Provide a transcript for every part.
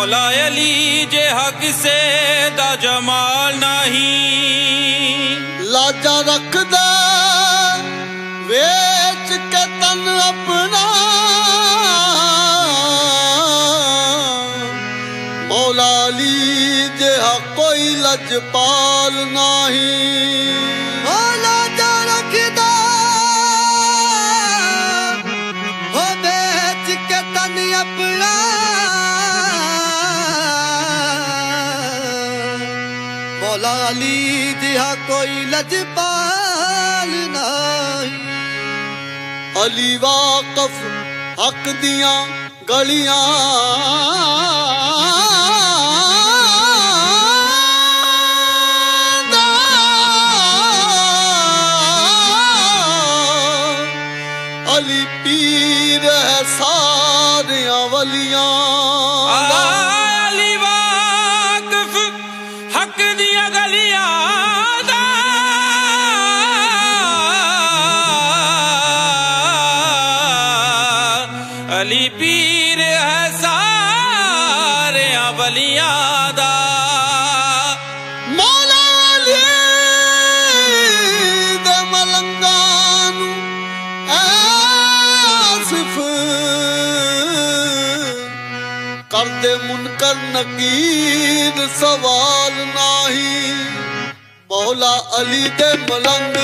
ਮੌਲਾ ਅਲੀ ਜਿਹਾ ਕਿਸੇ ਦਾ ਜਮਾਲ ਨਹੀਂ। ਲਾਜਾ ਰੱਖਦਾ, ਵੇਚ ਕੇ ਤਨ ਆਪਣਾ। ਮੌਲਾ ਅਲੀ ਜਿਹਾ ਕੋਈ ਲਜਪਾਲ ਨਹੀਂ। ਮੌਲਾ ਅਲੀ ਜਿਹਾ ਕੋਈ ਲਜਪਾਲ ਨਹੀਂ। ਅਲੀ ਵਾਕਫ ਹੱਕ ਦੀਆਂ ਗਲੀਆਂ। ਅਲੀ ਪੀਰ ਹੈ ਸਾਰਿਆਂ ਵਲੀਆਂ। ਕਰ ਨਕੀਰ ਸਵਾਲ ਨਹੀਂ। ਮੌਲਾ ਅਲੀ ਦੇ ਮਲੰਗ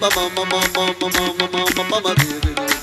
mama, mama, mama, mama, mama, mama, mama, baby.